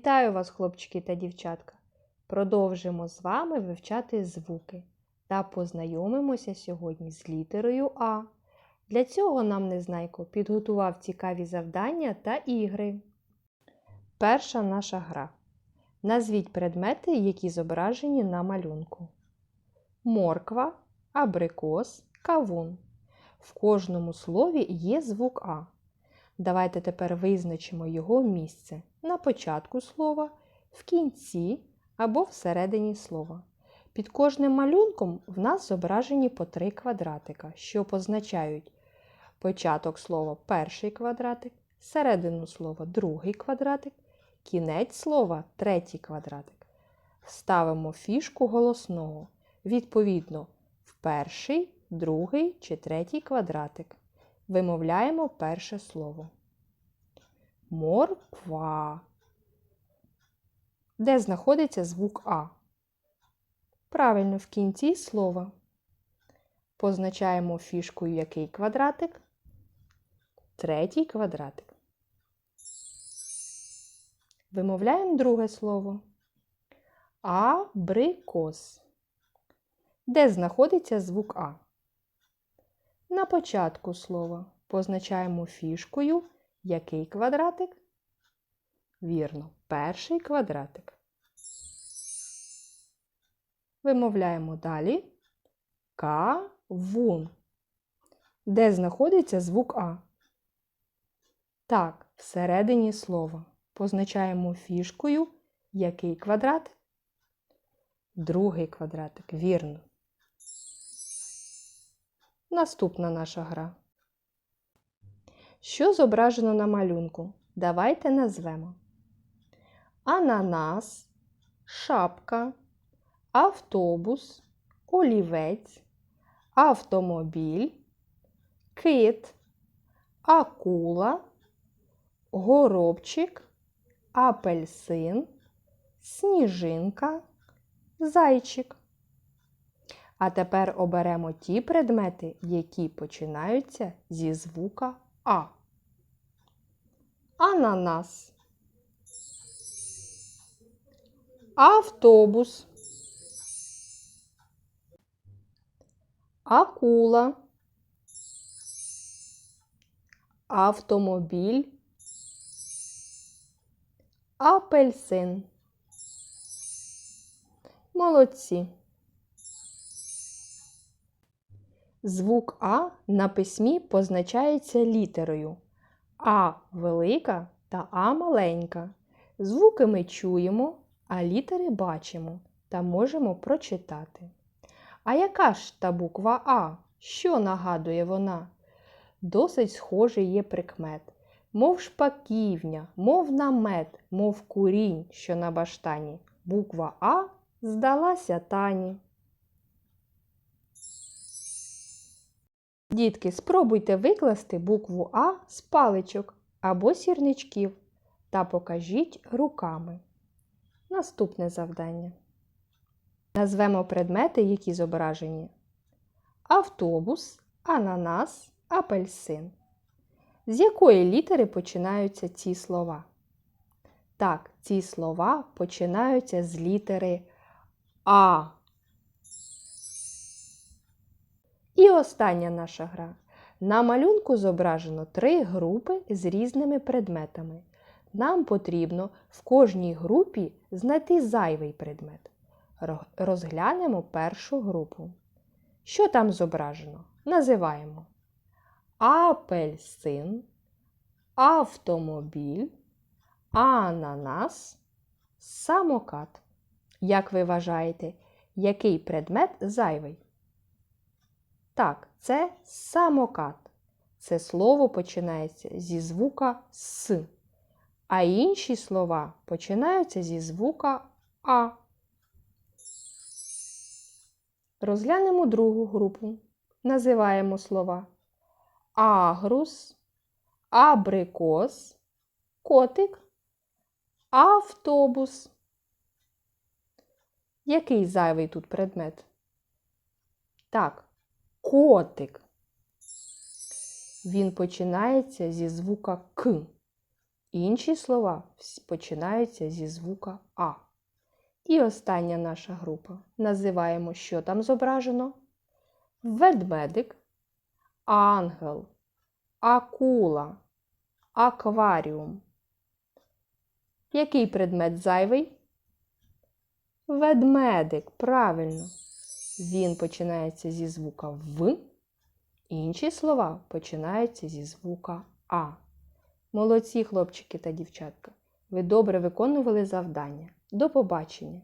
Вітаю вас, хлопчики та дівчатка! Продовжимо з вами вивчати звуки та познайомимося сьогодні з літерою А. Для цього нам Незнайко підготував цікаві завдання та ігри. Перша наша гра. Назвіть предмети, які зображені на малюнку. Морква, абрикос, кавун. В кожному слові є звук А. Давайте тепер визначимо його місце початку слова, в кінці або всередині слова. Під кожним малюнком в нас зображені по три квадратика, що позначають початок слова перший квадратик, середину слова другий квадратик, кінець слова третій квадратик. Ставимо фішку голосного відповідно в перший, другий чи третій квадратик. Вимовляємо перше слово. Морква. Де знаходиться звук А? Правильно, в кінці слова. Позначаємо фішкою який квадратик? Третій квадратик. Вимовляємо друге слово. Абрикос. Де знаходиться звук А? На початку слова позначаємо фішкою який квадратик? Вірно, перший квадратик. Вимовляємо далі кавун. Де знаходиться звук А? Так, всередині слова. Позначаємо фішкою який квадратик? Другий квадратик, вірно. Наступна наша гра. Що зображено на малюнку? Давайте назвемо. Ананас, шапка, автобус, олівець, автомобіль, кит, акула, горобчик, апельсин, сніжинка, зайчик. А тепер оберемо ті предмети, які починаються зі звука А. Ананас. Автобус. Акула. Автомобіль. Апельсин. Молодці. Звук А на письмі позначається літерою А велика та А маленька. Звуки ми чуємо, а літери бачимо та можемо прочитати. А яка ж та буква А? Що нагадує вона? Досить схожий є прикмет. Мов шпаківня, мов намет, мов курінь, що на баштані. Буква А здалася тані. Дітки, спробуйте викласти букву А з паличок або сірничків та покажіть руками. Наступне завдання. Назвемо предмети, які зображені: автобус, ананас, апельсин. З якої літери починаються ці слова? Так, ці слова починаються з літери А. І остання наша гра. На малюнку зображено три групи з різними предметами. Нам потрібно в кожній групі знайти зайвий предмет. Розглянемо першу групу. Що там зображено? Називаємо апельсин, автомобіль, ананас, самокат. Як ви вважаєте, який предмет зайвий? Так, це самокат. Це слово починається зі звука С, а інші слова починаються зі звука А. Розглянемо другу групу. Називаємо слова агрус, абрикос, котик, автобус. Який зайвий тут предмет? Так, котик. Він починається зі звука К. Інші слова починаються зі звука А. І остання наша група. Називаємо, що там зображено? Ведмедик, ангел, акула, акваріум. Який предмет зайвий? Ведмедик, правильно. Він починається зі звука В. Інші слова починаються зі звука А. Молодці, хлопчики та дівчатка. Ви добре виконували завдання. До побачення!